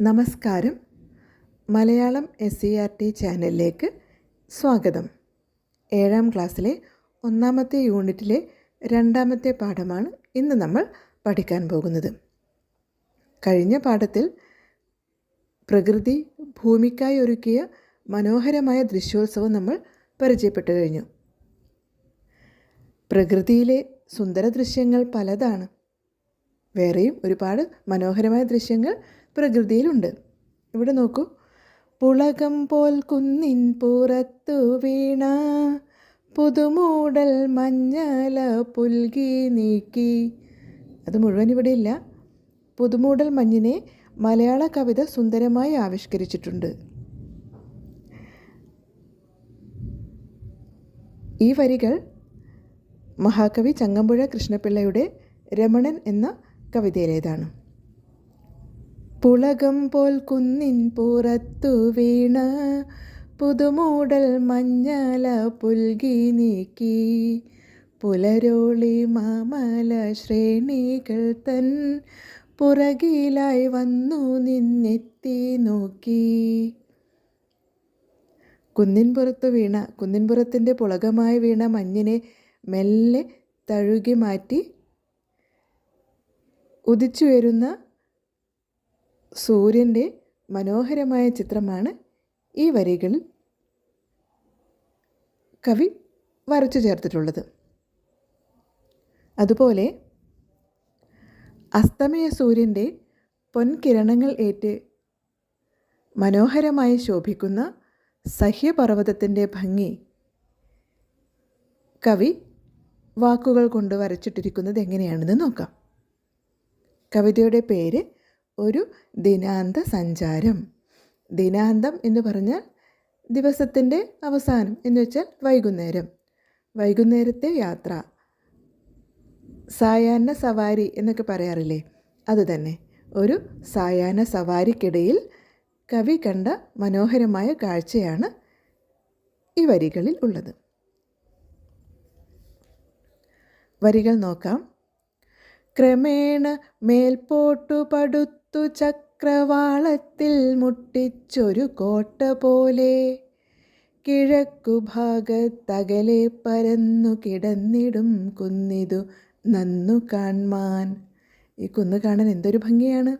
നമസ്കാരം. Malayalam S C R T ചാനലിലേക്ക് സ്വാഗതം. ഏഴാം ക്ലാസ്സിലെ ഒന്നാമത്തെ യൂണിറ്റിലെ രണ്ടാമത്തെ പാഠമാണ് ഇന്ന് നമ്മൾ പഠിക്കാൻ പോകുന്നത്. കഴിഞ്ഞ പാഠത്തിൽ പ്രകൃതി ഭൂമിക്കായി ഒരുക്കിയ മനോഹരമായ ദൃശ്യോത്സവം നമ്മൾ പരിചയപ്പെട്ടു കഴിഞ്ഞു. പ്രകൃതിയിലെ സുന്ദര ദൃശ്യങ്ങൾ പലതാണ്. വേറെയും ഒരുപാട് മനോഹരമായ ദൃശ്യങ്ങൾ പ്രകൃതിയിലുണ്ട്. ഇവിടെ നോക്കൂ. പുളകം പോൽ കുന്നിൻ പുറത്തു വീണ പുതുമൂടൽ മഞ്ഞല പുൽകി നീക്കി. അത് മുഴുവൻ ഇവിടെ ഇല്ല. പുതുമൂടൽ മഞ്ഞിനെ മലയാള കവിത സുന്ദരമായി ആവിഷ്കരിച്ചിട്ടുണ്ട്. ഈ വരികൾ മഹാകവി ചങ്ങമ്പുഴ കൃഷ്ണപിള്ളയുടെ രമണൻ എന്ന കവിതയിലേതാണ്. പുളകം പോൽ കുന്നിൻ പുറത്തു വീണ പുതുമൂടൽ മഞ്ഞല പുൽകി നീക്കി. പുലരോളി മാമല ശ്രേണികൾ തൻ പുറകിലായി വന്നു നിന്നെത്തി നോക്കി. കുന്നിൻപുറത്ത് വീണ കുന്നിൻപുറത്തിന്റെ പുളകമായി വീണ മഞ്ഞിനെ മെല്ലെ തഴുകി മാറ്റി ഉദിച്ചുയരുന്ന സൂര്യന്റെ മനോഹരമായ ചിത്രമാണ് ഈ വരികളിൽ കവി വരച്ചു ചേർത്തിട്ടുള്ളത്. അതുപോലെ അസ്തമയ സൂര്യന്റെ പൊൻകിരണങ്ങൾ ഏറ്റ് മനോഹരമായി ശോഭിക്കുന്ന സഹ്യപർവതത്തിന്റെ ഭംഗി കവി വാക്കുകൾ കൊണ്ട് വരച്ചിട്ടിരിക്കുന്നത് എങ്ങനെയാണെന്ന് നോക്കാം. കവിതയുടെ പേര് ഒരു ദിനാന്ത സഞ്ചാരം. ദിനാന്തം എന്ന് പറഞ്ഞാൽ ദിവസത്തിന്റെ അവസാനം എന്ന് വെച്ചാൽ വൈകുന്നേരം. വൈകുന്നേരത്തെ യാത്ര. സായാഹ്ന സവാരി എന്നൊക്കെ പറയാറില്ലേ? അതുതന്നെ ഒരു സായാഹ്ന സവാരിക്കിടയിൽ കവി കണ്ട മനോഹരമായ കാഴ്ചയാണ് ഈ വരികളിൽ ഉള്ളത്. വരികൾ നോക്കാം. ക്രമേണ മേൽപോട്ടു പടുത്തു ചക്രവാളത്തിൽ മുട്ടിച്ചൊരു കോട്ട പോലെ കിഴക്കു ഭാഗത്തകലെ പരന്നു കിടന്നിടും കുന്നിതു നന്നു കാൺമാൻ. ഈ കുന്ന് കാണാൻ എന്തൊരു ഭംഗിയാണ്?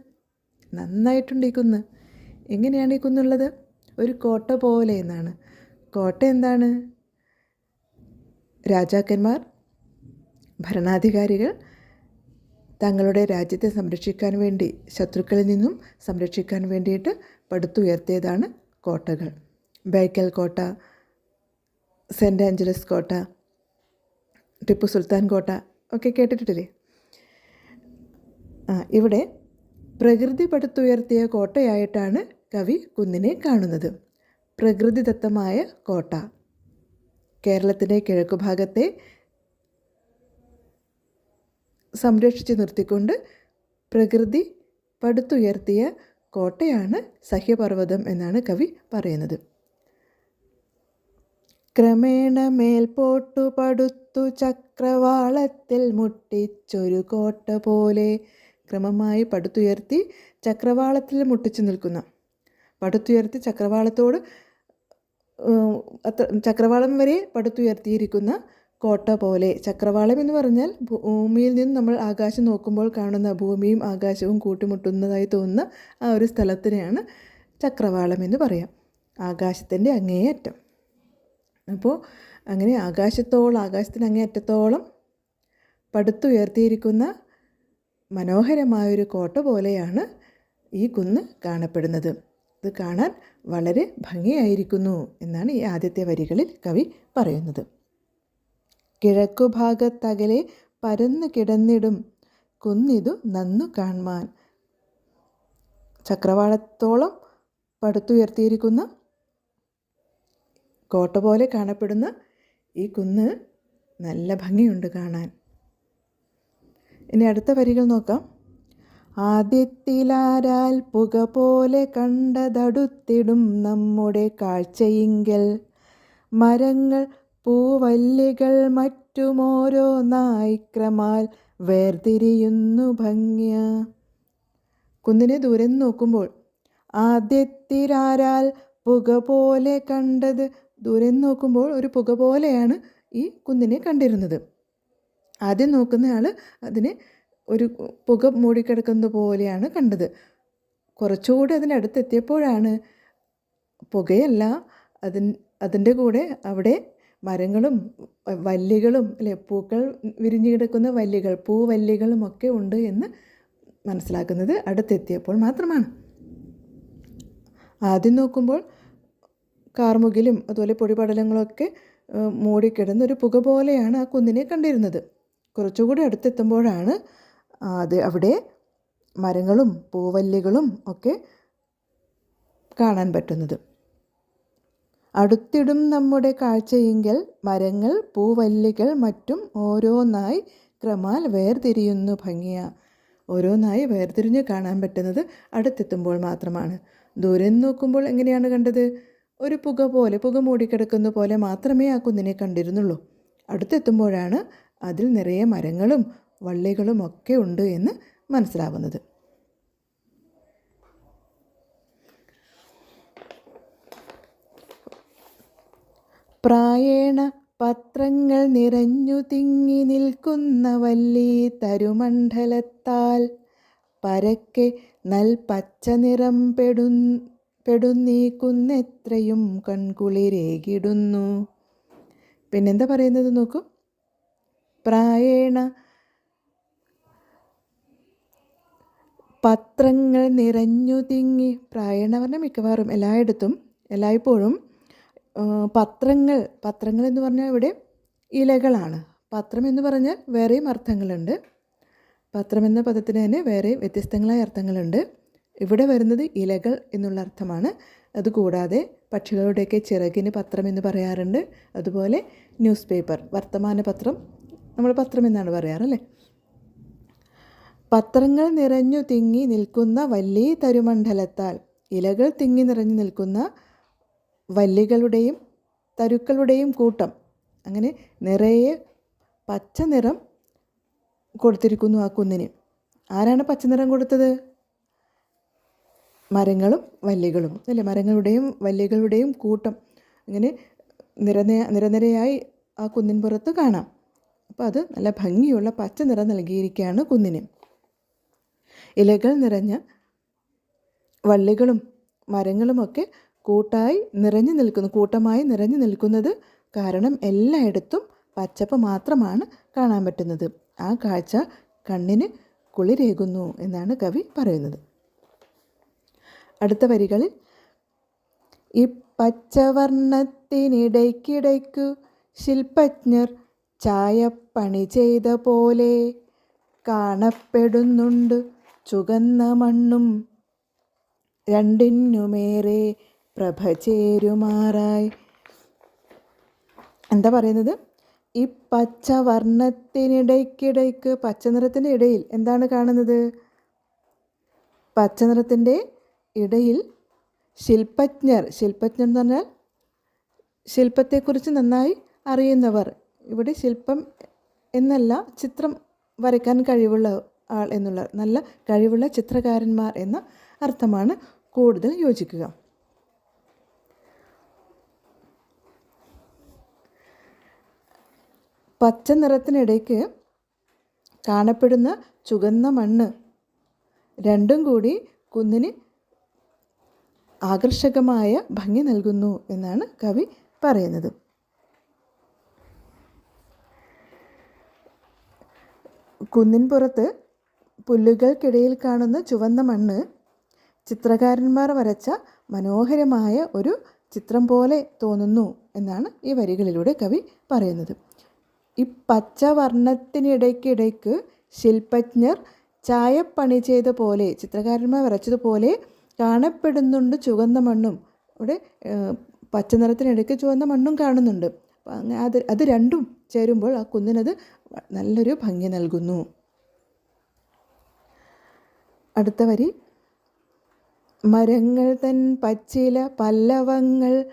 നന്നായിട്ടുണ്ട് ഈ കുന്ന്. എങ്ങനെയാണ് ഈ കുന്നുള്ളത്? ഒരു കോട്ട പോലെ എന്നാണ്. കോട്ട എന്താണ്? രാജാക്കന്മാർ ഭരണാധികാരികൾ തങ്ങളുടെ രാജ്യത്തെ സംരക്ഷിക്കാൻ വേണ്ടി ശത്രുക്കളിൽ നിന്നും സംരക്ഷിക്കാൻ വേണ്ടിയിട്ട് പടുത്തുയർത്തിയതാണ് കോട്ടകൾ. ബൈക്കൽ കോട്ട സെന്റ് ആഞ്ചലസ് കോട്ട ടിപ്പു സുൽത്താൻ കോട്ട ഒക്കെ കേട്ടിട്ടില്ലേ? ആ ഇവിടെ പ്രകൃതി പടുത്തുയർത്തിയ കോട്ടയായിട്ടാണ് കവി കുന്നിനെ കാണുന്നത്. പ്രകൃതിദത്തമായ കോട്ട. കേരളത്തിന്റെ കിഴക്കുഭാഗത്തെ സംരക്ഷിച്ച് നിർത്തിക്കൊണ്ട് പ്രകൃതി പടുത്തുയർത്തിയ കോട്ടയാണ് സഹ്യപർവതം എന്നാണ് കവി പറയുന്നത്. ക്രമേണ മേൽപോട്ടു പടുത്തു ചക്രവാളത്തിൽ മുട്ടിച്ചൊരു കോട്ട പോലെ ക്രമമായി പടുത്തുയർത്തി ചക്രവാളത്തിൽ മുട്ടിച്ചു നിൽക്കുന്ന. പടുത്തുയർത്തി ചക്രവാളത്തോട് അത്ര ചക്രവാളം വരെ പടുത്തുയർത്തിയിരിക്കുന്ന കോട്ട പോലെ. ചക്രവാളം എന്ന് പറഞ്ഞാൽ ഭൂമിയിൽ നിന്ന് നമ്മൾ ആകാശം നോക്കുമ്പോൾ കാണുന്ന ഭൂമിയും ആകാശവും കൂട്ടിമുട്ടുന്നതായി തോന്നുന്ന ആ ഒരു സ്ഥലത്തിനെയാണ് ചക്രവാളം എന്ന് പറയാം. ആകാശത്തിന്റെ അങ്ങേയറ്റം. അപ്പോൾ അങ്ങനെ ആകാശത്തോളം ആകാശത്തിന്റെ അങ്ങേയറ്റത്തോളം പടുത്തുയർത്തിയിരിക്കുന്ന മനോഹരമായൊരു കോട്ട പോലെയാണ് ഈ കുന്ന് കാണപ്പെടുന്നത്. ഇത് കാണാൻ വളരെ ഭംഗിയായിരിക്കുന്നു എന്നാണ് ഈ ആദ്യത്തെ വരികളിൽ കവി പറയുന്നത്. കിഴക്കുഭാഗത്തകലെ പരന്നു കിടന്നിടും. കുന്നിതു നന്നു കാൺമാൻ ചക്രവാളത്തോളം പടുത്തുയർത്തിയിരിക്കുന്ന കോട്ട പോലെ കാണപ്പെടുന്ന ഈ കുന്ന് നല്ല ഭംഗിയുണ്ട് കാണാൻ. ഇനി അടുത്ത വരികൾ നോക്കാം. ആദ്യത്തിലാരാൽ പുക പോലെ കണ്ടതടുത്തിടും നമ്മുടെ കാഴ്ചയെങ്കിൽ. മരങ്ങൾ പൂവല്ലികൾ മറ്റുമോരോ നായിക്രമാൽ വേർതിരിയുന്നു ഭംഗ്യ. കുന്നിനെ ദൂരെ നോക്കുമ്പോൾ ആദ്യത്തിരാരാൽ പുക പോലെ കണ്ടത്. ദൂരെ നോക്കുമ്പോൾ ഒരു പുക പോലെയാണ് ഈ കുന്നിനെ കണ്ടിരുന്നത്. ആദ്യം നോക്കുന്നയാൾ അതിനെ ഒരു പുക മൂടിക്കിടക്കുന്നത് പോലെയാണ് കണ്ടത്. കുറച്ചുകൂടി അതിനടുത്തെത്തിയപ്പോഴാണ് പുകയല്ല അതിൻ അതിന്റെ കൂടെ അവിടെ മരങ്ങളും വല്ലികളും അല്ലെ പൂക്കൾ വിരിഞ്ഞു കിടക്കുന്ന വല്ലികൾ പൂവല്ലികളും ഒക്കെ ഉണ്ട് എന്ന് മനസ്സിലാക്കുന്നത് അടുത്തെത്തിയപ്പോൾ മാത്രമാണ്. ആദ്യം നോക്കുമ്പോൾ കാർമുകിലും അതുപോലെ പൊടിപടലങ്ങളൊക്കെ മൂടിക്കിടന്ന ഒരു പുക പോലെയാണ് ആ കുന്നിനെ കണ്ടിരുന്നത്. കുറച്ചുകൂടി അടുത്തെത്തുമ്പോഴാണ് അത് അവിടെ മരങ്ങളും പൂവല്ലികളും ഒക്കെ കാണാൻ പറ്റുന്നത്. അടുത്തിടും നമ്മുടെ കാഴ്ചയെങ്കിൽ മരങ്ങൾ പൂവല്ലികൾ മറ്റും ഓരോന്നായി ക്രമാൽ വേർതിരിയുന്നു ഭംഗിയ. ഓരോന്നായി വേർതിരിഞ്ഞ് കാണാൻ പറ്റുന്നത് അടുത്തെത്തുമ്പോൾ മാത്രമാണ്. ദൂരെ നോക്കുമ്പോൾ എങ്ങനെയാണ് കണ്ടത്? ഒരു പുക പോലെ പുക മൂടിക്കിടക്കുന്ന പോലെ മാത്രമേ ആ കുന്നിനെ കണ്ടിരുന്നുള്ളൂ. അടുത്തെത്തുമ്പോഴാണ് അതിൽ നിറയെ മരങ്ങളും വള്ളികളും ഒക്കെ ഉണ്ട് എന്ന് മനസ്സിലാവുന്നത്. പ്രായേണ പത്രങ്ങൾ നിറഞ്ഞു തിങ്ങി നിൽക്കുന്ന വല്ലീ തരുമണ്ഡലത്താൽ പരക്കെ നൽ പച്ച നിറം പെടു പെടുന്നീക്കുന്നെത്രയും കൺകുളിരേകിടുന്നു പിന്നെന്താ പറയുന്നത് നോക്കൂ. പ്രായേണ പത്രങ്ങൾ നിറഞ്ഞു തിങ്ങി പ്രായണ പറഞ്ഞാൽ മിക്കവാറും എല്ലായിടത്തും എല്ലായ്പ്പോഴും പത്രങ്ങൾ പത്രങ്ങൾ എന്ന് പറഞ്ഞാൽ ഇവിടെ ഇലകളാണ്. പത്രം എന്ന് പറഞ്ഞാൽ വേറെയും അർത്ഥങ്ങളുണ്ട്. പത്രം എന്ന പദത്തിന് തന്നെ വേറെ വ്യത്യസ്തങ്ങളായ അർത്ഥങ്ങളുണ്ട്. ഇവിടെ വരുന്നത് ഇലകൾ എന്നുള്ള അർത്ഥമാണ്. അതുകൂടാതെ പക്ഷികളുടെയൊക്കെ ചിറകിന് പത്രം എന്ന് പറയാറുണ്ട്. അതുപോലെ ന്യൂസ് പേപ്പർ വർത്തമാന പത്രം നമ്മൾ പത്രം എന്നാണ് പറയാറല്ലേ? പത്രങ്ങൾ നിറഞ്ഞു തിങ്ങി നിൽക്കുന്ന വലിയ തരുമണ്ഡലത്താൽ ഇലകൾ തിങ്ങി നിറഞ്ഞു നിൽക്കുന്ന വല്ലികളുടെയും തരുക്കളുടെയും കൂട്ടം. അങ്ങനെ നിറയെ പച്ച നിറം കൊടുത്തിരിക്കുന്നു ആ കുന്നിന്. ആരാണ് പച്ച നിറം കൊടുത്തത്? മരങ്ങളും വല്ലികളും. അല്ലേ? മരങ്ങളുടെയും വല്ലികളുടെയും കൂട്ടം. അങ്ങനെ നിരന നിരനിരയായി ആ കുന്നിൻ പുറത്ത് കാണാം. അപ്പോൾ അത് നല്ല ഭംഗിയുള്ള പച്ച നിറം നൽകിയിരിക്കുകയാണ് കുന്നിന്. ഇലകൾ നിറഞ്ഞ വള്ളികളും മരങ്ങളുമൊക്കെ കൂട്ടായി നിറഞ്ഞു നിൽക്കുന്നു കൂട്ടമായി നിറഞ്ഞു നിൽക്കുന്നത് കാരണം എല്ലായിടത്തും പച്ചപ്പ് മാത്രമാണ് കാണാൻ പറ്റുന്നത്. ആ കാഴ്ച കണ്ണിന് കുളിരേകുന്നു എന്നാണ് കവി പറയുന്നത്. അടുത്ത വരികളിൽ ഈ പച്ചവർണത്തിനിടയ്ക്കിടയ്ക്കു ശില്പജ്ഞർ ചായപ്പണി ചെയ്ത പോലെ കാണപ്പെടുന്നുണ്ട് ചുകന്ന മണ്ണും രണ്ടിനുമേറെ പ്രഭ ചേരുമാറായി. എന്താ പറയുന്നത്? ഈ പച്ച വർണത്തിനിടയ്ക്കിടയ്ക്ക് പച്ച നിറത്തിന്റെ ഇടയിൽ എന്താണ് കാണുന്നത്? പച്ച നിറത്തിന്റെ ഇടയിൽ ശില്പജ്ഞർ ശില്പജ്ഞർ എന്ന് പറഞ്ഞാൽ ശില്പത്തെക്കുറിച്ച് നന്നായി അറിയുന്നവർ. ഇവിടെ ശില്പം എന്നല്ല ചിത്രം വരയ്ക്കാൻ കഴിവുള്ള ആൾ എന്നുള്ള നല്ല കഴിവുള്ള ചിത്രകാരന്മാർ എന്ന അർത്ഥമാണ് കൂടുതൽ യോജിക്കുക. പച്ച നിറത്തിനിടയ്ക്ക് കാണപ്പെടുന്ന ചുവന്ന മണ്ണ് രണ്ടും കൂടി കുന്നിന് ആകർഷകമായ ഭംഗി നൽകുന്നു എന്നാണ് കവി പറയുന്നത്. കുന്നിൻ പുറത്ത് പുല്ലുകൾക്കിടയിൽ കാണുന്ന ചുവന്ന മണ്ണ് ചിത്രകാരന്മാർ വരച്ച മനോഹരമായ ഒരു ചിത്രം പോലെ തോന്നുന്നു എന്നാണ് ഈ വരികളിലൂടെ കവി പറയുന്നത്. ഈ പച്ച വർണത്തിനിടയ്ക്കിടയ്ക്ക് ശില്പജ്ഞർ ചായപ്പണി ചെയ്ത പോലെ ചിത്രകാരന്മാർ വരച്ചതുപോലെ കാണപ്പെടുന്നുണ്ട് ചുവന്ന മണ്ണും. അവിടെ പച്ച നിറത്തിനിടയ്ക്ക് ചുവന്ന മണ്ണും കാണുന്നുണ്ട്. അത് അത് രണ്ടും ചേരുമ്പോൾ ആ കുന്നിനത് നല്ലൊരു ഭംഗി നൽകുന്നു. അടുത്ത വരി. മരങ്ങൾ തൻ പച്ചില പല്ലവങ്ങൾ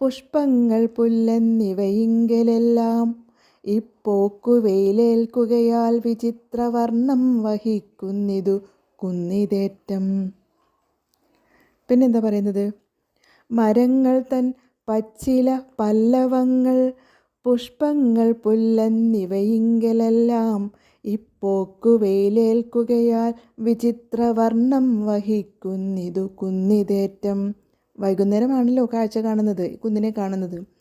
പുഷ്പങ്ങൾ പുല്ലെന്നിവയിങ്കലെല്ലാം ഇപ്പോക്കു വെയിലേൽക്കുകയാൽ വിചിത്രവർണം വഹിക്കുന്നിതു കുന്നിതേറ്റം. പിന്നെന്താ പറയുന്നത്? മരങ്ങൾ തൻ പച്ചില പല്ലവങ്ങൾ പുഷ്പങ്ങൾ പുല്ലെന്നിവയിങ്കലെല്ലാം ഇപ്പോക്കു വെയിലേൽക്കുകയാൽ വിചിത്രവർണം വഹിക്കുന്നിതു കുന്നിതേറ്റം. വൈകുന്നേരമാണല്ലോ കാഴ്ച കാണുന്നത് കുന്നിനെ കാണുന്നത്.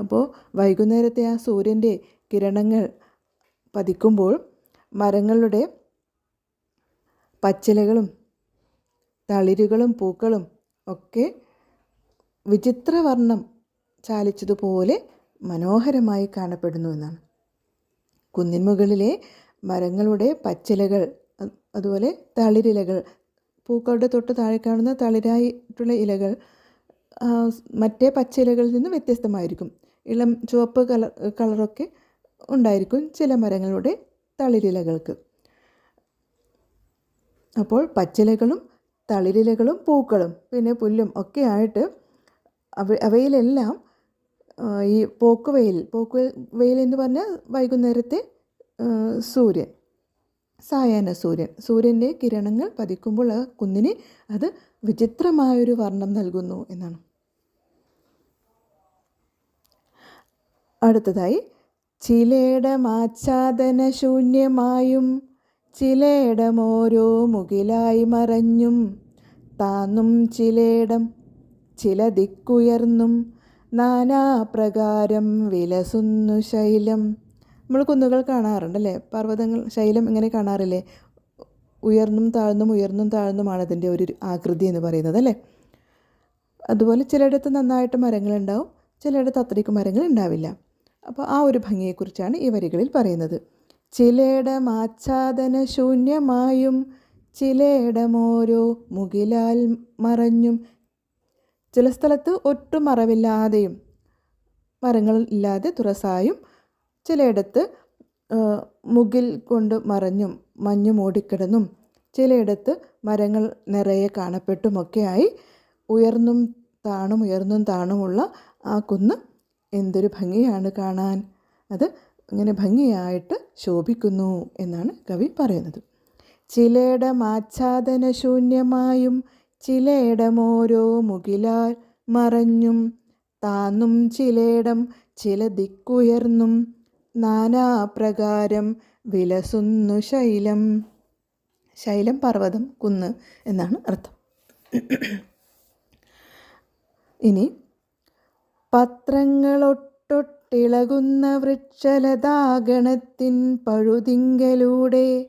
അപ്പോൾ വൈകുന്നേരത്തെ ആ സൂര്യന്റെ കിരണങ്ങൾ പതിക്കുമ്പോൾ മരങ്ങളുടെ പച്ചിലകളും തളിരുകളും പൂക്കളും ഒക്കെ വിചിത്രവർണം ചാലിച്ചതുപോലെ മനോഹരമായി കാണപ്പെടുന്നു എന്നാണ്. കുന്നിൻമുകളിലെ മരങ്ങളുടെ പച്ചിലകൾ അതുപോലെ തളിരിലകൾ പൂക്കളുടെ തൊട്ട് താഴെ കാണുന്ന തളിരായിട്ടുള്ള ഇലകൾ മറ്റേ പച്ചിലകളിൽ നിന്ന് വ്യത്യസ്തമായിരിക്കും. ഇളം ചുവപ്പ് കളർ കളറൊക്കെ ഉണ്ടായിരിക്കും ചില മരങ്ങളുടെ തളിരിലകൾക്ക്. അപ്പോൾ പച്ചിലകളും തളിരിലകളും പൂക്കളും പിന്നെ പുല്ലും ഒക്കെ ആയിട്ട് അവ അവയിലെല്ലാം ഈ പോക്കുവെയിൽ പോക്ക് വെയിൽ എന്ന് പറഞ്ഞാൽ വൈകുന്നേരത്തെ സൂര്യൻ സായാഹ്ന സൂര്യൻ. സൂര്യന്റെ കിരണങ്ങൾ പതിക്കുമ്പോൾ ആ കുന്നിന് അത് വിചിത്രമായൊരു വർണം നൽകുന്നു എന്നാണ്. അടുത്തതായി ചിലയിടമാച്ഛാദന ശൂന്യമായും ചിലേടമോരോ മുകിലായി മറഞ്ഞും താന്നും ചിലയിടം ചില ദിക്കുയർന്നും നാനാപ്രകാരം വിലസുന്നു ശൈലം. നമ്മൾ കുന്നുകൾ കാണാറുണ്ടല്ലേ? പർവതങ്ങൾ ശൈലം ഇങ്ങനെ കാണാറില്ലേ? ഉയർന്നും താഴ്ന്നും ഉയർന്നും താഴ്ന്നുമാണ് അതിന്റെ ഒരു ആകൃതി എന്ന് പറയുന്നത് അല്ലേ? അതുപോലെ ചിലയിടത്ത് നന്നായിട്ട് മരങ്ങളുണ്ടാവും ചിലയിടത്ത് അത്രയ്ക്ക് മരങ്ങൾ ഉണ്ടാവില്ല. അപ്പോൾ ആ ഒരു ഭംഗിയെക്കുറിച്ചാണ് ഈ വരികളിൽ പറയുന്നത്. ചിലയിടം ആച്ഛാദന ശൂന്യമായും ചിലയിടമോരോ മുകിലാൽ മറഞ്ഞും. ചില സ്ഥലത്ത് ഒട്ടും മറവില്ലാതെയും മരങ്ങൾ ഇല്ലാതെ തുറസായും ചിലയിടത്ത് മുകിൽ കൊണ്ട് മറഞ്ഞും മഞ്ഞു മൂടിക്കിടന്നും ചിലയിടത്ത് മരങ്ങൾ നിറയെ കാണപ്പെട്ടുമൊക്കെയായി ഉയർന്നും താണും ഉയർന്നും താണുമുള്ള ആ കുന്ന് എന്തൊരു ഭംഗിയാണ് കാണാൻ. അത് ഇങ്ങനെ ഭംഗിയായിട്ട് ശോഭിക്കുന്നു എന്നാണ് കവി പറയുന്നത്. ചിലയിടമാച്ഛാദന ശൂന്യമായും ചിലയിടമോരോ മുകിലാൽ മറഞ്ഞും താന്നും ചിലയിടം ചില ദിക്കുയർന്നും നാനാപ്രകാരം വിലസുന്നു ശൈലം. ശൈലം പർവതം കുന്ന് എന്നാണ് അർത്ഥം. ഇനി പത്രങ്ങളൊട്ടൊട്ടിളകുന്ന വൃക്ഷലതാഗണത്തിൻ പഴുതിങ്കലൂടെ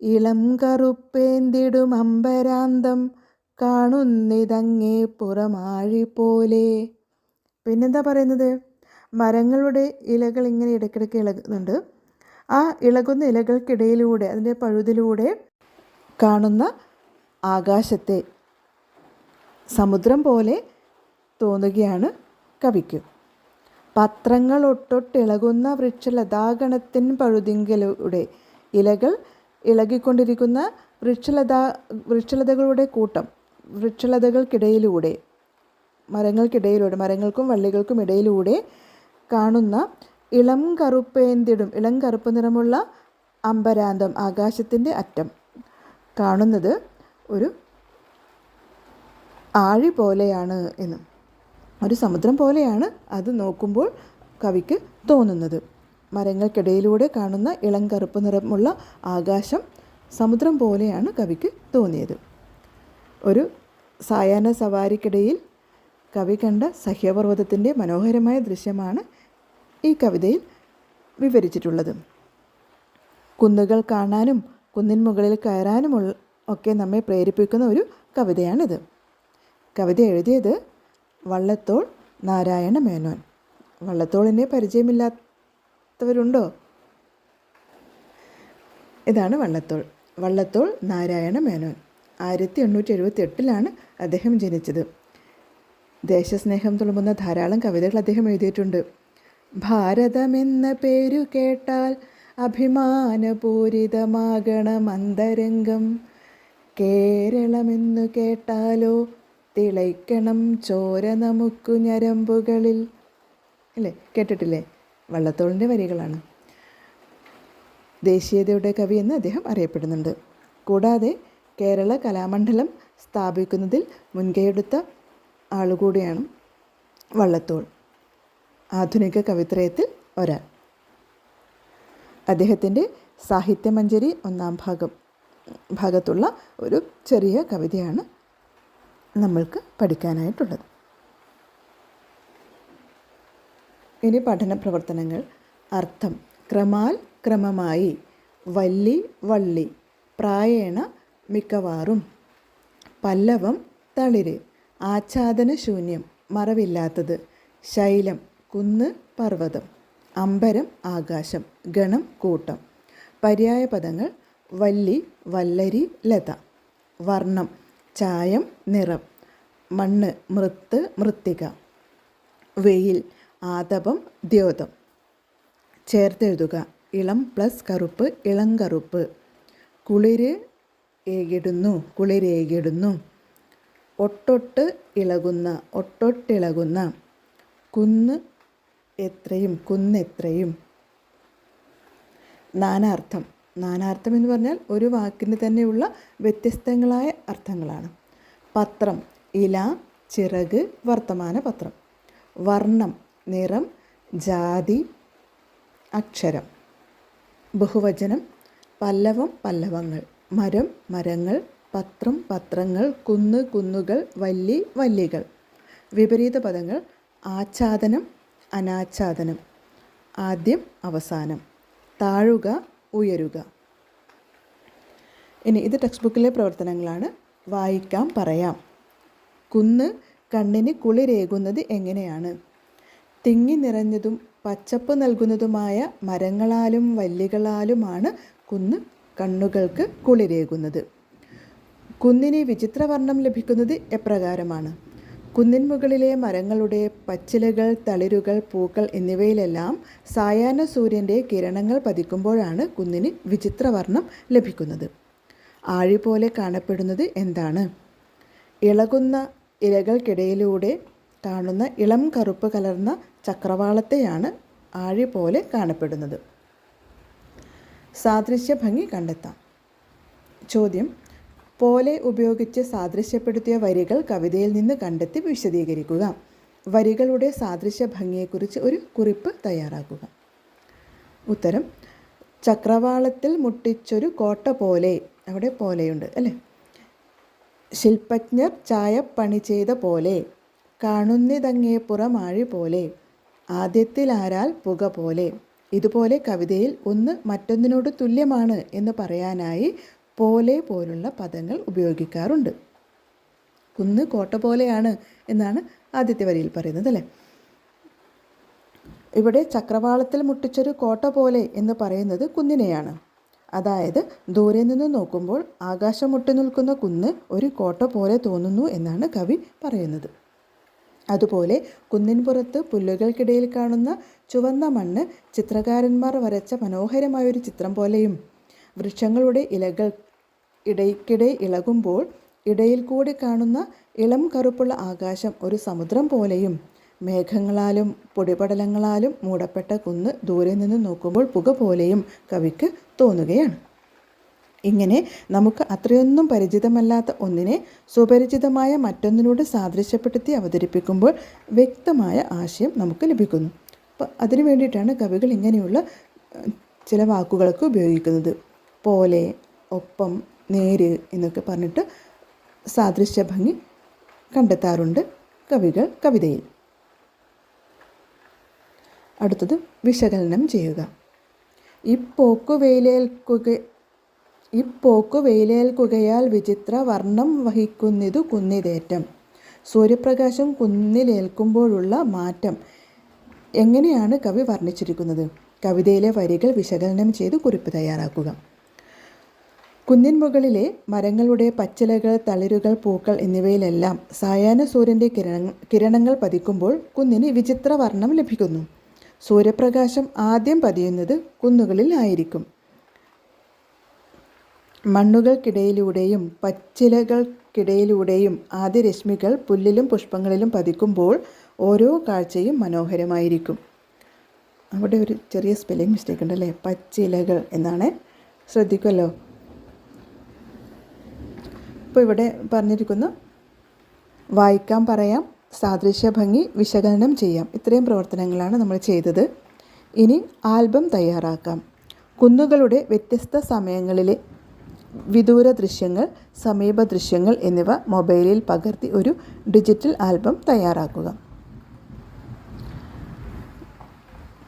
ഇളം കറുപ്പേന്തിടും അമ്പരാന്തം കാണുന്നിതങ്ങേ പുറമാഴി പോലെ പിന്നെന്താ പറയുന്നത്? മരങ്ങളുടെ ഇലകൾ ഇങ്ങനെ ഇടയ്ക്കിടയ്ക്ക് ഇളകുന്നുണ്ട്. ആ ഇളകുന്ന ഇലകൾക്കിടയിലൂടെ അതിന്റെ പഴുതിലൂടെ കാണുന്ന ആകാശത്തെ സമുദ്രം പോലെ തോന്നുകയാണ് കവിക്ക്. പത്രങ്ങൾ ഒട്ടൊട്ടിളകുന്ന വൃക്ഷലതാഗണത്തിൻ പഴുതിങ്കലൂടെ ഇലകൾ ഇളകിക്കൊണ്ടിരിക്കുന്ന വൃക്ഷലതാ വൃക്ഷലതകളുടെ കൂട്ടം വൃക്ഷലതകൾക്കിടയിലൂടെ മരങ്ങൾക്കിടയിലൂടെ മരങ്ങൾക്കും വള്ളികൾക്കും ഇടയിലൂടെ കാണുന്ന ഇളം കറുപ്പേന്തിടും ഇളം കറുപ്പ് നിറമുള്ള അമ്പരാന്തം ആകാശത്തിന്റെ അറ്റം. കാണുന്നത് ഒരു ആഴി പോലെയാണ് എന്ന്. ഒരു സമുദ്രം പോലെയാണ് അത് നോക്കുമ്പോൾ കവിക്ക് തോന്നുന്നത്. മരങ്ങൾക്കിടയിലൂടെ കാണുന്ന ഇളം കറുപ്പ് നിറമുള്ള ആകാശം സമുദ്രം പോലെയാണ് കവിക്ക് തോന്നിയത്. ഒരു സായാഹ്ന സവാരിക്കിടയിൽ കവി കണ്ട സഹ്യപർവതത്തിന്റെ മനോഹരമായ ദൃശ്യമാണ് ഈ കവിതയിൽ വിവരിച്ചിട്ടുള്ളത്. കുന്നുകൾ കാണാനും കുന്നിൻ മുകളിൽ കയറാനും ഒക്കെ നമ്മെ പ്രേരിപ്പിക്കുന്ന ഒരു കവിതയാണിത്. കവിത എഴുതിയത് വള്ളത്തോൾ നാരായണ മേനോൻ. വള്ളത്തോളിനെ പരിചയമില്ലാത്തവരുണ്ടോ? ഇതാണ് വള്ളത്തോൾ. വള്ളത്തോൾ നാരായണ മേനോൻ. ആയിരത്തി എണ്ണൂറ്റി എഴുപത്തി എട്ടിലാണ് അദ്ദേഹം ജനിച്ചത്. ദേശസ്നേഹം തുളുമ്പുന്ന ധാരാളം കവിതകൾ അദ്ദേഹം എഴുതിയിട്ടുണ്ട്. ഭാരതമെന്ന പേരു കേട്ടാൽ അഭിമാനപൂരിതമാകണം അന്തരംഗം. കേരളമെന്നു കേട്ടാലോ തിളയ്ക്കണം ചോര നമുക്കു ഞരമ്പുകളിൽ. അല്ലേ? കേട്ടിട്ടില്ലേ? വള്ളത്തോളിന്റെ വരികളാണ്. ദേശീയതയുടെ കവി എന്ന് അദ്ദേഹം അറിയപ്പെടുന്നുണ്ട്. കൂടാതെ കേരള കലാമണ്ഡലം സ്ഥാപിക്കുന്നതിൽ മുൻകൈയെടുത്ത ആളുകൂടിയാണ് വള്ളത്തോൾ. ആധുനിക കവിത്രയത്തിൽ ഒരാൾ. അദ്ദേഹത്തിന്റെ സാഹിത്യമഞ്ജരി ഒന്നാം ഭാഗം ഭാഗത്തുള്ള ഒരു ചെറിയ കവിതയാണ് നമ്മൾക്ക് പഠിക്കാനായിട്ടുള്ളത്. ഇനി പഠന പ്രവർത്തനങ്ങൾ അർത്ഥം. ക്രമാൽ ക്രമമായി. വല്ലി വള്ളി. പ്രായേണ മിക്കവാറും. പല്ലവം തളിര്. ആച്ഛാദന ശൂന്യം മറവില്ലാത്തത്. ശൈലം. കുന്ന് പർവതം. അമ്പരം ആകാശം. ഗണം കൂട്ടം. പര്യായപദങ്ങൾ. വല്ലി വല്ലരി ലത. വർണം. ചായം നിറം. മണ്ണ് മൃത്ത് മൃത്തിക. വെയിൽ ആതപം ദ്യോതം. ചേർത്തെഴുതുക. ഇളം പ്ലസ് കറുപ്പ് ഇളം കറുപ്പ്. കുളിര് ഏകിടുന്നു കുളിരേകിടുന്നു ഒട്ടൊട്ട് ഇളകുന്ന ഒട്ടൊട്ടിളകുന്ന. കുന്ന് എത്രയും കുന്നെത്രയും നാനാർത്ഥം. നാനാർത്ഥം എന്ന് പറഞ്ഞാൽ ഒരു വാക്കിന് തന്നെയുള്ള വ്യത്യസ്തങ്ങളായ അർത്ഥങ്ങളാണ്. പത്രം ഇല ചിറക് വർത്തമാന പത്രം വർണം നിറം ജാതി അക്ഷരം. ബഹുവചനം പല്ലവം പല്ലവങ്ങൾ. മരം മരങ്ങൾ. പത്രം പത്രങ്ങൾ. കുന്ന് കുന്നുകൾ. വല്ലി വല്ലികൾ. വിപരീത പദങ്ങൾ. ആച്ഛാദനം അനാച്ഛാദനം. ആദ്യം അവസാനം. താഴുക ഉയരുക. ഇനി ഇത് ടെക്സ്റ്റ് ബുക്കിലെ പ്രവർത്തനങ്ങളാണ്. വായിക്കാം പറയാം. കുന്ന് കണ്ണിന് കുളിരേകുന്നത് എങ്ങനെയാണ്? തിങ്ങി നിറഞ്ഞതും പച്ചപ്പ് നൽകുന്നതുമായ മരങ്ങളാലും വല്ലികളാലുമാണ് കുന്ന് കണ്ണുകൾക്ക് കുളിരേകുന്നത്. കുന്നിന് വിചിത്രവർണം ലഭിക്കുന്നത് എപ്രകാരമാണ്? കുന്നിൻ മുകളിലെ മരങ്ങളുടെ പച്ചിലകൾ തളിരുകൾ പൂക്കൾ എന്നിവയിലെല്ലാം സായാഹ്ന സൂര്യന്റെ കിരണങ്ങൾ പതിക്കുമ്പോഴാണ് കുന്നിന് വിചിത്രവർണം ലഭിക്കുന്നത്. ആഴി പോലെ കാണപ്പെടുന്നത് എന്താണ്? ഇളകുന്ന ഇലകൾക്കിടയിലൂടെ കാണുന്ന ഇളം കറുപ്പ് കലർന്ന ചക്രവാളത്തെയാണ് ആഴി പോലെ കാണപ്പെടുന്നത്. സാദൃശ്യ ഭംഗി കണ്ടെത്താം. ചോദ്യം പോലെ ഉപയോഗിച്ച് സാദൃശ്യപ്പെടുത്തിയ വരികൾ കവിതയിൽ നിന്ന് കണ്ടെത്തി വിശദീകരിക്കുക. വരികളുടെ സാദൃശ്യ ഭംഗിയെക്കുറിച്ച് ഒരു കുറിപ്പ് തയ്യാറാക്കുക. ഉത്തരം ചക്രവാളത്തിൽ മുട്ടിച്ചൊരു കോട്ട പോലെ അവിടെ പോലെയുണ്ട് അല്ലേ? ശില്പജ്ഞർ പണി ചെയ്ത പോലെ കാണുന്നിതങ്ങേ പുറമാഴി പോലെ ആദ്യത്തിലാരാൽ പുക പോലെ ഇതുപോലെ കവിതയിൽ ഒന്ന് മറ്റൊന്നിനോട് തുല്യമാണ് എന്ന് പറയാനായി പോലെ പോലുള്ള പദങ്ങൾ ഉപയോഗിക്കാറുണ്ട്. കുന്ന് കോട്ട പോലെയാണ് എന്നാണ് ആദ്യത്തെ വരിയിൽ പറയുന്നത് അല്ലേ? ഇവിടെ ചക്രവാളത്തിൽ മുട്ടിച്ചൊരു കോട്ട പോലെ എന്ന് പറയുന്നത് കുന്നിനെയാണ്. അതായത് ദൂരെ നിന്ന് നോക്കുമ്പോൾ ആകാശം മുട്ടി നിൽക്കുന്ന കുന്ന് ഒരു കോട്ട പോലെ തോന്നുന്നു എന്നാണ് കവി പറയുന്നത്. അതുപോലെ കുന്നിൻപുറത്ത് പുല്ലുകൾക്കിടയിൽ കാണുന്ന ചുവന്ന മണ്ണ് ചിത്രകാരന്മാർ വരച്ച മനോഹരമായൊരു ചിത്രം പോലെയും വൃക്ഷങ്ങളുടെ ഇലകൾ ഇടയ്ക്കിടെ ഇളകുമ്പോൾ ഇടയിൽ കൂടി കാണുന്ന ഇളം കറുപ്പുള്ള ആകാശം ഒരു സമുദ്രം പോലെയും മേഘങ്ങളാലും പൊടിപടലങ്ങളാലും മൂടപ്പെട്ട കുന്ന് ദൂരെ നിന്ന് നോക്കുമ്പോൾ പുക പോലെയും കവിക്ക് തോന്നുകയാണ്. ഇങ്ങനെ നമുക്ക് അത്രയൊന്നും പരിചിതമല്ലാത്ത ഒന്നിനെ സുപരിചിതമായ മറ്റൊന്നിനോട് സാദൃശ്യപ്പെടുത്തി അവതരിപ്പിക്കുമ്പോൾ വ്യക്തമായ ആശയം നമുക്ക് ലഭിക്കുന്നു. അപ്പം അതിനു വേണ്ടിയിട്ടാണ് കവികൾ ഇങ്ങനെയുള്ള ചില വാക്കുകളൊക്കെ ഉപയോഗിക്കുന്നത്. പോലെ ഒപ്പം നേര് എന്നൊക്കെ പറഞ്ഞിട്ട് സാദൃശ്യ ഭംഗി കണ്ടെത്താറുണ്ട് കവികൾ കവിതയിൽ. അടുത്തത് വിശകലനം ചെയ്യുക. ഈ വെയിലേൽക്കുക ഈ വെയിലേൽക്കുകയാൽ വിചിത്ര വർണം വഹിക്കുന്നതു കുന്നിതേറ്റം. സൂര്യപ്രകാശം കുന്നിലേൽക്കുമ്പോഴുള്ള മാറ്റം. എങ്ങനെയാണ് കവി വർണിച്ചിരിക്കുന്നത്? കവിതയിലെ വരികൾ വിശകലനം ചെയ്ത് കുറിപ്പ് തയ്യാറാക്കുക. കുന്നിൻ മുകളിലെ മരങ്ങളുടെ പച്ചിലകൾ തളിരുകൾ പൂക്കൾ എന്നിവയിലെല്ലാം സായാഹ്ന സൂര്യന്റെ കിരണ കിരണങ്ങൾ പതിക്കുമ്പോൾ കുന്നിന് വിചിത്ര വർണം ലഭിക്കുന്നു. സൂര്യപ്രകാശം ആദ്യം പതിയുന്നത് കുന്നുകളിൽ ആയിരിക്കും. മണ്ണുകൾക്കിടയിലൂടെയും പച്ചിലകൾക്കിടയിലൂടെയും ആദ്യ രശ്മികൾ പുല്ലിലും പുഷ്പങ്ങളിലും പതിക്കുമ്പോൾ ഓരോ കാഴ്ചയും മനോഹരമായിരിക്കും. അവിടെ ഒരു ചെറിയ സ്പെല്ലിംഗ് മിസ്റ്റേക്ക് ഉണ്ടല്ലേ? പച്ചിലകൾ എന്നാണ്. ശ്രദ്ധിക്കുമല്ലോ ഇപ്പോൾ ഇവിടെ പറഞ്ഞിരിക്കുന്നു. വായിക്കാൻ പറയാം. സാദൃശ്യ ഭംഗി വിശകലനം ചെയ്യാം. ഇത്രയും പ്രവർത്തനങ്ങളാണ് നമ്മൾ ചെയ്തത്. ഇനി ആൽബം തയ്യാറാക്കാം. കുന്നുകളുടെ വ്യത്യസ്ത സമയങ്ങളിലെ വിദൂര ദൃശ്യങ്ങൾ സമീപ ദൃശ്യങ്ങൾ എന്നിവ മൊബൈലിൽ പകർത്തി ഒരു ഡിജിറ്റൽ ആൽബം തയ്യാറാക്കുക.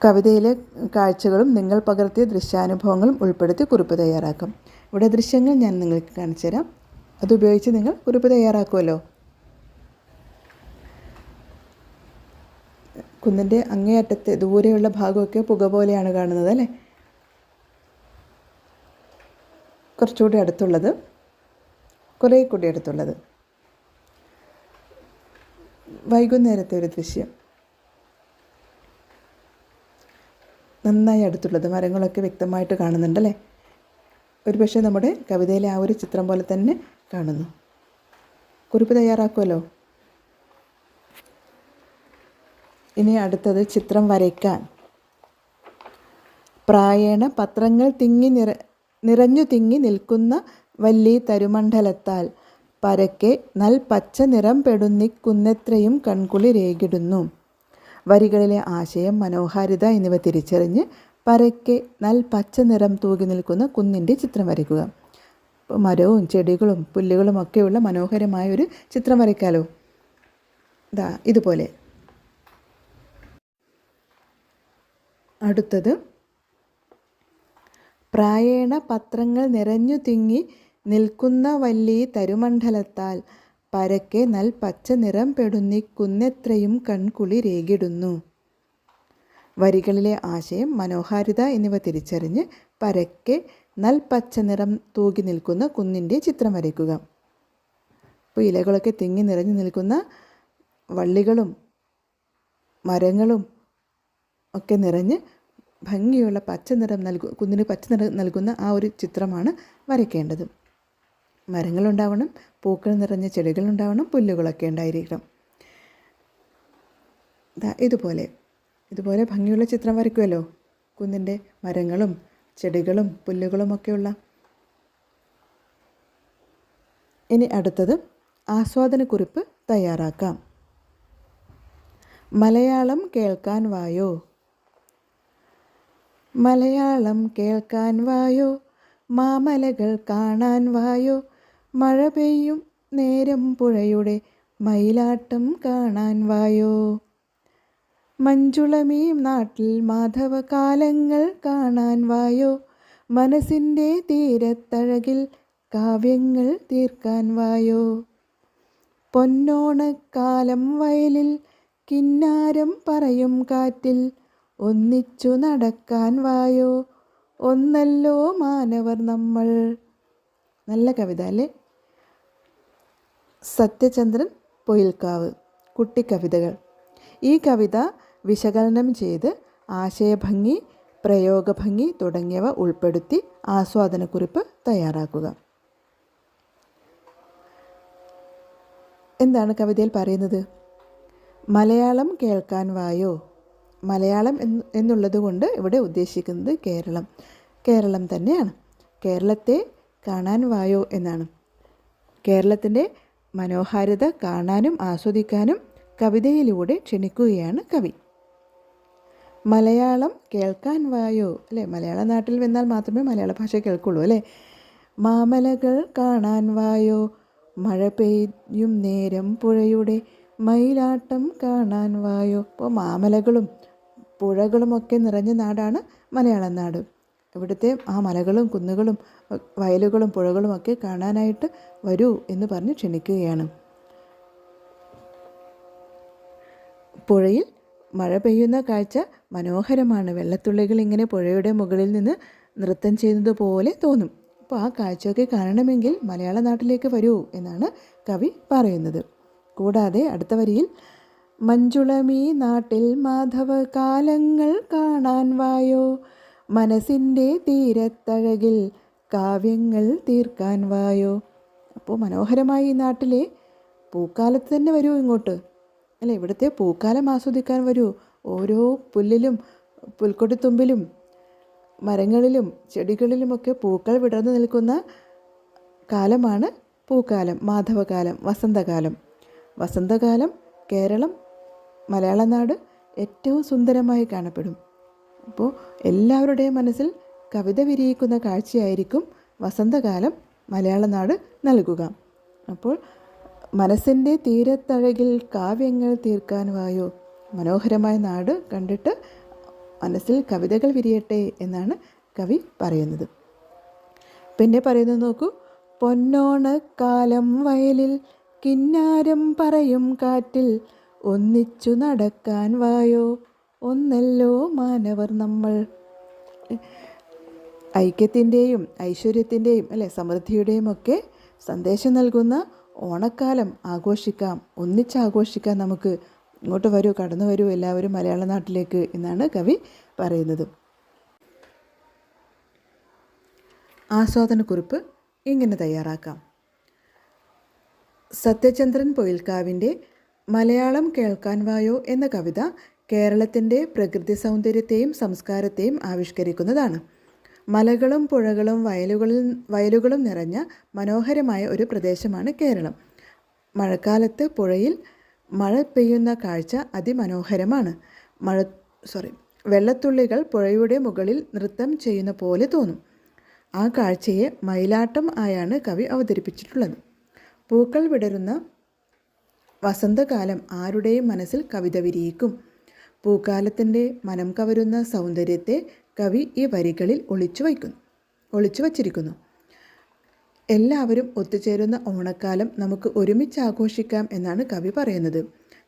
കവിതയിലെ കാഴ്ചകളും നിങ്ങൾ പകർത്തിയ ദൃശ്യാനുഭവങ്ങളും ഉൾപ്പെടുത്തി കുറിപ്പ് തയ്യാറാക്കും. ഇവിടെ ദൃശ്യങ്ങൾ ഞാൻ നിങ്ങൾക്ക് കാണിച്ചു തരാം അതുപയോഗിച്ച് നിങ്ങൾ കുറിപ്പ് തയ്യാറാക്കുമല്ലോ കുന്നിന്റെ അങ്ങേയറ്റത്തെ ദൂരെയുള്ള ഭാഗമൊക്കെ പുക പോലെയാണ് കാണുന്നത് അല്ലേ? കുറച്ചുകൂടി അടുത്തുള്ളത്. കുറേ കൂടി അടുത്തുള്ളത്. വൈകുന്നേരത്തെ ഒരു ദൃശ്യം. നന്നായി അടുത്തുള്ളത്. മരങ്ങളൊക്കെ വ്യക്തമായിട്ട് കാണുന്നുണ്ടല്ലേ ഒരു പക്ഷേ നമ്മുടെ കവിതയിലെ ആ ഒരു ചിത്രം പോലെ തന്നെ കാണുന്നു. കുറിപ്പ് തയ്യാറാക്കുമല്ലോ ഇനി അടുത്തത് ചിത്രം വരയ്ക്കാൻ. പ്രായേണ പത്രങ്ങൾ തിങ്ങി നിറ നിറഞ്ഞു തിങ്ങി നിൽക്കുന്ന വല്ലി തരുമണ്ഡലത്താൽ പരക്കെ നൽ പച്ച നിറം പെടുന്നി കുന്നെത്രയും കൺകുളി രേകിടുന്നു. വരികളിലെ ആശയം മനോഹാരിത എന്നിവ തിരിച്ചറിഞ്ഞ് പരക്കെ നൽ പച്ച നിറം തൂകി നിൽക്കുന്ന കുന്നിന്റെ ചിത്രം വരയ്ക്കുക. മരവും ചെടികളും പുല്ലുകളും ഒക്കെയുള്ള മനോഹരമായ ഒരു ചിത്രം വരയ്ക്കാലോ? ഇതാ ഇതുപോലെ. അടുത്തത്. പ്രായേണ പത്രങ്ങൾ നിറഞ്ഞു തിങ്ങി നിൽക്കുന്ന വല്ലി തരുമണ്ഡലത്താൽ പരക്കെ നൽ പച്ച നിറം പെടുന്നി കുന്നെത്രയും കൺകുളി രേകിടുന്നു. വരികളിലെ ആശയം മനോഹാരിത എന്നിവ തിരിച്ചറിഞ്ഞ് പരക്കെ നൽ പച്ച നിറം തൂകി നിൽക്കുന്ന കുന്നിന്റെ ചിത്രം വരയ്ക്കുക. അപ്പോൾ ഇലകളൊക്കെ തിങ്ങി നിറഞ്ഞു നിൽക്കുന്ന വള്ളികളും മരങ്ങളും ഒക്കെ നിറഞ്ഞ് ഭംഗിയുള്ള പച്ച നിറം നൽകു കുന്നിന് പച്ച നിറം നൽകുന്ന ആ ഒരു ചിത്രമാണ് വരയ്ക്കേണ്ടത്. മരങ്ങളുണ്ടാവണം പൂക്കൾ നിറഞ്ഞ ചെടികളുണ്ടാവണം പുല്ലുകളൊക്കെ ഉണ്ടായിരിക്കണം. ഇതുപോലെ ഇതുപോലെ ഭംഗിയുള്ള ചിത്രം വരയ്ക്കുമല്ലോ കുന്നിന്റെ മരങ്ങളും ചെടികളും പുല്ലുകളുമൊക്കെയുള്ള. ഇനി അടുത്തത് ആസ്വാദനക്കുറിപ്പ് തയ്യാറാക്കാം. മലയാളം കേൾക്കാൻ വായോ? മലയാളം കേൾക്കാൻ വായോ? മാമലകൾ കാണാൻ വായോ? മഴ പെയ്യും നേരം പുഴയുടെ മയിലാട്ടം കാണാൻ വായോ? മഞ്ജുളമീ നാട്ടിൽ മാധവ കാലങ്ങൾ കാണാൻ വായോ? മനസ്സിന്റെ തീരത്തഴകിൽ കാവ്യങ്ങൾ തീർക്കാൻ വായോ? പൊന്നോണക്കാലം വയലിൽ കിന്നാരം പറയും കാറ്റിൽ ഒന്നിച്ചു നടക്കാൻ വായോ? ഒന്നല്ലോ മാനവർ നമ്മൾ. നല്ല കവിത അല്ലേ? സത്യചന്ദ്രൻ പൊയിൽക്കാവ് കുട്ടിക്കവിതകൾ. ഈ കവിത വിശകലനം ചെയ്ത് ആശയഭംഗി പ്രയോഗഭംഗി തുടങ്ങിയവ ഉൾപ്പെടുത്തി ആസ്വാദനക്കുറിപ്പ് തയ്യാറാക്കുക. എന്താണ് കവിതയിൽ പറയുന്നത്? മലയാളം കേൾക്കാൻ വായോ? മലയാളം എന്നുള്ളത് കൊണ്ട് ഇവിടെ ഉദ്ദേശിക്കുന്നത് കേരളം. കേരളം തന്നെയാണ്. കേരളത്തെ കാണാൻ വായോ എന്നാണ്. കേരളത്തിന്റെ മനോഹാരിത കാണാനും ആസ്വദിക്കാനും കവിതയിലൂടെ ക്ഷണിക്കുകയാണ് കവി. മലയാളം കേൾക്കാൻ വായോ? അല്ലേ? മലയാള നാട്ടിൽ വന്നാൽ മാത്രമേ മലയാള ഭാഷ കേൾക്കുള്ളൂ അല്ലേ? മാമലകൾ കാണാൻ വായോ? മഴ പെയ്യും നേരം പുഴയുടെ മയിലാട്ടം കാണാൻ വായോ? അപ്പോൾ മാമലകളും പുഴകളുമൊക്കെ നിറഞ്ഞ നാടാണ് മലയാള നാട്. ഇവിടുത്തെ ആ മലകളും കുന്നുകളും വയലുകളും പുഴകളും ഒക്കെ കാണാനായിട്ട് വരൂ എന്ന് പറഞ്ഞ് ക്ഷണിക്കുകയാണ്. പുഴയിൽ മഴ പെയ്യുന്ന കാഴ്ച മനോഹരമാണ്. വെള്ളത്തുള്ളികൾ ഇങ്ങനെ പുഴയുടെ മുകളിൽ നിന്ന് നൃത്തം ചെയ്യുന്നത് പോലെ തോന്നും. അപ്പോൾ ആ കാഴ്ചയൊക്കെ കാണണമെങ്കിൽ മലയാള നാട്ടിലേക്ക് വരൂ എന്നാണ് കവി പറയുന്നത്. കൂടാതെ അടുത്ത വരിയിൽ മഞ്ജുളമീ നാട്ടിൽ മാധവ കാലങ്ങൾ കാണാൻ വായോ? മനസ്സിന്റെ തീരത്തഴകിൽ കാവ്യങ്ങൾ തീർക്കാൻ വായോ? അപ്പോൾ മനോഹരമായി ഈ നാട്ടിലെ പൂക്കാലത്ത് തന്നെ വരൂ ഇങ്ങോട്ട്. അല്ല ഇവിടുത്തെ പൂക്കാലം ആസ്വദിക്കാൻ വരൂ. ഓരോ പുല്ലിലും പുൽക്കൊടിത്തുമ്പിലും മരങ്ങളിലും ചെടികളിലുമൊക്കെ പൂക്കൾ വിടർന്നു നിൽക്കുന്ന കാലമാണ് പൂക്കാലം മാധവകാലം വസന്തകാലം. വസന്തകാലം കേരളം മലയാളനാട് ഏറ്റവും സുന്ദരമായി കാണപ്പെടും. അപ്പോൾ എല്ലാവരുടെയും മനസ്സിൽ കവിത വിരിയിക്കുന്ന കാഴ്ചയായിരിക്കും വസന്തകാലം മലയാളനാട് നൽകുക. അപ്പോൾ മനസ്സിന്റെ തീരത്തഴകിൽ കാവ്യങ്ങൾ തീർക്കാൻ വായോ മനോഹരമായ നാട് കണ്ടിട്ട് മനസ്സിൽ കവിതകൾ വിരിയട്ടെ എന്നാണ് കവി പറയുന്നത്. പിന്നെ പറയുന്നത് നോക്കൂ പൊന്നോണക്കാലം വയലിൽ കിന്നാരം പറയും കാറ്റിൽ ഒന്നിച്ചു നടക്കാൻ വായോ ഒന്നല്ലോ മാനവർ നമ്മൾ. ഐക്യത്തിന്റെയും ഐശ്വര്യത്തിന്റെയും അല്ലെ സമൃദ്ധിയുടെയും ഒക്കെ സന്ദേശം നൽകുന്ന ഓണക്കാലം ആഘോഷിക്കാം ഒന്നിച്ചാഘോഷിക്കാം നമുക്ക്. ഇങ്ങോട്ട് വരൂ കടന്നു വരൂ എല്ലാവരും മലയാള നാട്ടിലേക്ക് എന്നാണ് കവി പറയുന്നത്. ആസ്വാദനക്കുറിപ്പ് ഇങ്ങനെ തയ്യാറാക്കാം. സത്യചന്ദ്രൻ പൊയിൽക്കാവിന്റെ മലയാളം കേൾക്കാൻ വായോ എന്ന കവിത കേരളത്തിന്റെ പ്രകൃതി സൗന്ദര്യത്തെയും സംസ്കാരത്തെയും ആവിഷ്കരിക്കുന്നതാണ്. മലകളും പുഴകളും വയലുകളിൽ വയലുകളും നിറഞ്ഞ മനോഹരമായ ഒരു പ്രദേശമാണ് കേരളം. മഴക്കാലത്ത് പുഴയിൽ മഴ പെയ്യുന്ന കാഴ്ച അതിമനോഹരമാണ്. മഴ സോറി വെള്ളത്തുള്ളികൾ പുഴയുടെ മുകളിൽ നൃത്തം ചെയ്യുന്ന പോലെ തോന്നും. ആ കാഴ്ചയെ മയിലാട്ടം ആയാണ് കവി അവതരിപ്പിച്ചിട്ടുള്ളത്. പൂക്കൾ വിടരുന്ന വസന്തകാലം ആരുടെയും മനസ്സിൽ കവിത വിരിയിക്കും. പൂക്കാലത്തിന്റെ മനം കവരുന്ന സൗന്ദര്യത്തെ കവി ഈ വരികളിൽ ഒളിച്ചു വയ്ക്കുന്നു ഒളിച്ചു വച്ചിരിക്കുന്നു. എല്ലാവരും ഒത്തുചേരുന്ന ഓണക്കാലം നമുക്ക് ഒരുമിച്ച് ആഘോഷിക്കാം എന്നാണ് കവി പറയുന്നത്.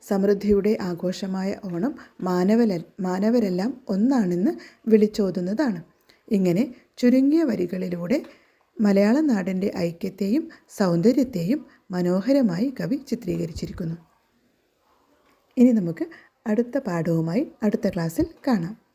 സമൃദ്ധിയുടെ ആഘോഷമായ ഓണം മാനവല മാനവരെല്ലാം ഒന്നാണെന്ന് വിളിച്ചോതുന്നതാണ്. ഇങ്ങനെ ചുരുങ്ങിയ വരികളിലൂടെ മലയാള നാടിന്റെ ഐക്യത്തെയും സൗന്ദര്യത്തെയും മനോഹരമായി കവി ചിത്രീകരിച്ചിരിക്കുന്നു. ഇനി നമുക്ക് അടുത്ത പാഠവുമായി അടുത്ത ക്ലാസ്സിൽ കാണാം.